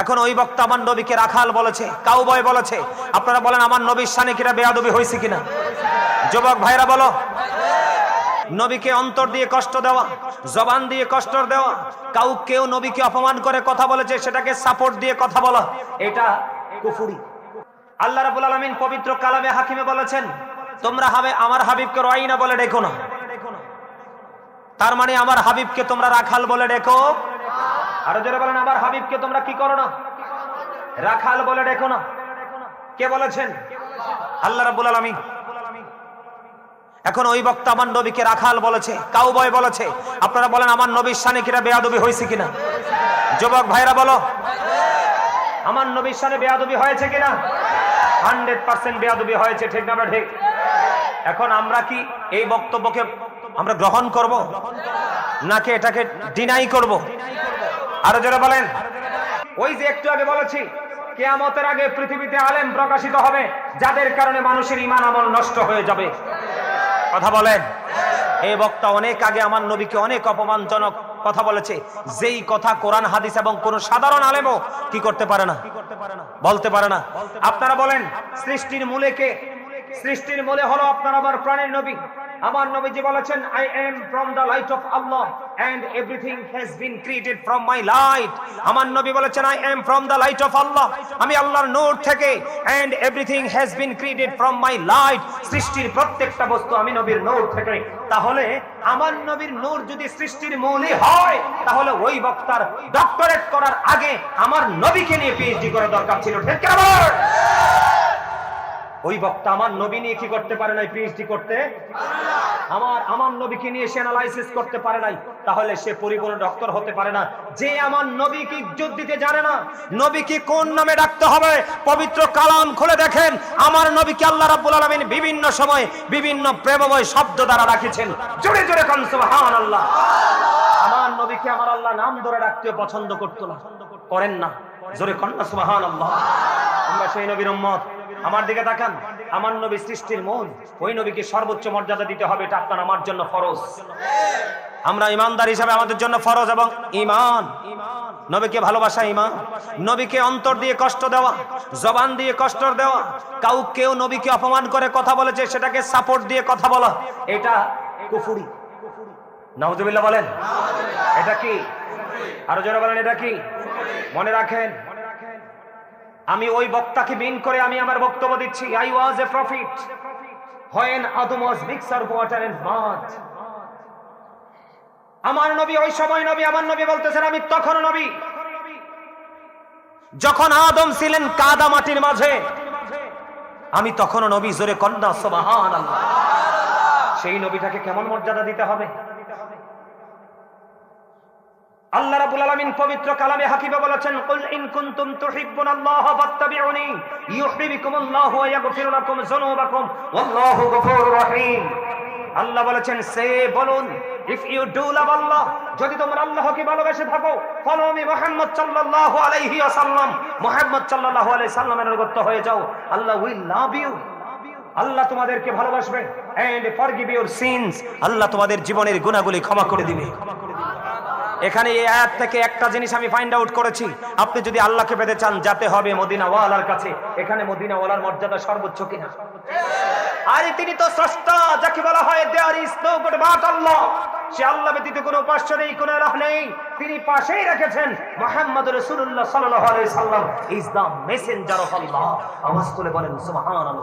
এখন ওই বক্তা আমার নবীকে রাখাল বলেছে, কাউবয় বলেছে। আপনারা বলেন, আমার নবীর সানে কিনা বেয়াদবি হয়েছে কিনা? যুবক ভাইরা বলো। নবীকে অন্তর দিয়ে কষ্ট দেওয়া, জবান দিয়ে কষ্ট দেওয়া, কাউ কেউ নবীকে অপমান করে কথা বলেছে, সেটাকে সাপোর্ট দিয়ে কথা বলা, এটা কুফুরি। আল্লাহ রাবুল আলমিন পবিত্র কালামে হাকিমে বলেছেন, তোমরা হবে আমার হাবিবকে রয়না বলে ডেকো না। তার মানে আমার হাবিবকে তোমরা রাখাল বলে ডেকো। আরও জোরে বলেন, আমার হাবিবকে তোমরা কি করো না? রাখাল বলে ডেকো না। কে বলেছেন? আল্লাহ রাব্বুল আলামিন। এখন ওই বক্তা আমার নবীকে রাখাল বলেছে, কাউবয় বলেছে। আপনারা বলেন, আমার নবীর সানে কিনা বেয়াদবি হয়েছে কিনা? যুবক ভাইরা বলো, আমার নবীর সানে বেয়াদবি হয়েছে কিনা? হান্ড্রেড পার্সেন্ট বেয়াদবি হয়েছে, ঠিক না ঠিক এখন আমরা কি এই বক্তব্যকে আমরা গ্রহণ করব? নাকি এটাকে ডিনাই করব? আরও যারা বলেন। ওই যে একটু আগে বলেছি, কেয়ামতের আগে পৃথিবীতে আলেম প্রকাশিত হবে, যাদের কারণে মানুষের ইমান আমল নষ্ট হয়ে যাবে। কথা বলেন। এই বক্তা, অনেক আগে আমার নবীকে অনেক অপমানজনক কথা বলেছে। যেই কথা কোরআন, হাদিস এবং কোন সাধারণ আলেমও কি করতে পারে না? বলতে পারে না। আপনারা বলেন, সৃষ্টির মূলে কে? সৃষ্টির মূলে হলো আপনার আমার প্রাণের নবী। আমার নবীজি বলেছেন I am from the light of Allah and everything has been created from my light আমার নবী বলেছেন I am from the light of Allah আমি আল্লাহর নূর থেকে and everything has been created from my light সৃষ্টির প্রত্যেকটা বস্তু আমি নবীর নূর থেকে। তাহলে আমার নবীর নূর যদি সৃষ্টির মূলই হয়, তাহলে ওই বক্তার ডক্টরেট করার আগে আমার নবীকে নিয়ে পিএইচডি করা দরকার ছিল। ঠিক? ওই বক্তা আমার নবী নিয়ে কি করতে পারে নাই পিএইচডি করতে? আমার আমার নবীকে নিয়ে সে অ্যানালাইসিস করতে পারে নাই, তাহলে সে পরিপূর্ণ ডক্টর হতে পারে না। যে আমার নবীকে ইজ্জত দিতে জানে না, নবীকে কোন নামে ডাকতে হবে? পবিত্র কালাম খুলে দেখেন, আমার নবীকে আল্লাহ রাব্বুল আলামিন বিভিন্ন সময় বিভিন্ন প্রেমময় শব্দ দ্বারা রাখেছেন জোরে জোরে কান, সুবহানাল্লাহ। আমার নবীকে আমার আল্লাহ নাম ধরে ডাকতে পছন্দ করতো না, করেন না। জোরে কন্যা সুবহানাল্লাহ। আমরা সেই নবীর উম্মত। আমার দিকে তাকান। আমার নবী সৃষ্টির মূল ওই নবীকে সর্বোচ্চ মর্যাদা দিতে হবে, এটা আপনার, আমার জন্য ফরজ। আমরা ইমানদার হিসাবে আমাদের জন্য ফরজ এবং ইমান নবীকে ভালোবাসা ইমান নবীকে অন্তর দিয়ে কষ্ট দেওয়া, জবান দিয়ে কষ্ট দেওয়া। কাউ কেউ নবীকে অপমান করে কথা বলেছে, সেটাকে সাপোর্ট দিয়ে কথা বলা। এটা কুফুরি। নাউজুবিল্লাহ বলেন। এটা কি? আরও যারা বলেন, এটা কি? মনে রাখেন আমি ওই বক্তাকে বিন করে আমি আমার বক্তব্য দিচ্ছি। I was a prophet when Adam was mixer water and mud আমার নবী, ওই সময় নবী, আমার নবী বলতেছেন, আমি তখন নবী। যখন আদম ছিলেন কাদা মাটির মাঝে, আমি তখনও নবী, জোরে কন্যা সুবহান সেই নবীটাকে কেমন মর্যাদা দিতে হবে? আল্লাহ আলামিন পবিত্র কালামে বলেছেন, কুল ইন কুনতুম ফাত্তাবিউনি ওয়া ইয়াগফিরু লাকুম যুনুবাকুম, ওয়াল্লাহু গফুরুর আল্লাহ বলেছেন, সে বলুন, if you do love Allah, যদি তোমরা আল্লাহকে ভালোবেসে থাকো, ফলো মি মুহাম্মদ সাল্লাল্লাহু আলাইহি ওয়াসাল্লাম, মুহাম্মদ সাল্লাল্লাহু আলাইহি সাল্লামের অনুগত হয়ে যাও, আল্লাহ উইল লাভ ইউ। আল্লাহ তোমাদেরকে ভালোবাসবে এন্ড ফরগিভ সিনস, আল্লাহ তোমাদের জীবনের গুনাহগুলি ক্ষমা করে দিবে। এখানে এই আয়াত থেকে একটা জিনিস আমি ফাইন্ড আউট করেছি। আপনি যদি আল্লাহকে পেতে চান, যাতে হবে মদিনা ওয়ালার কাছে। এখানে মদিনা ওয়ালার মর্যাদা সর্বোচ্চ কিনা? আরে তিনি তো স্রষ্টা, যাকে বলা হয় there is no god but Allah সে আল্লাহ ব্যতীত কোনো উপাস্য নেই, কোনো রাহ নেই। তিনি পাশেই রেখেছেন মুহাম্মদ রাসূলুল্লাহ সাল্লাল্লাহু আলাইহি সাল্লাম। Is the messenger of Allah আওয়াজ তুলে বলেন, সুবহানাল্লাহ।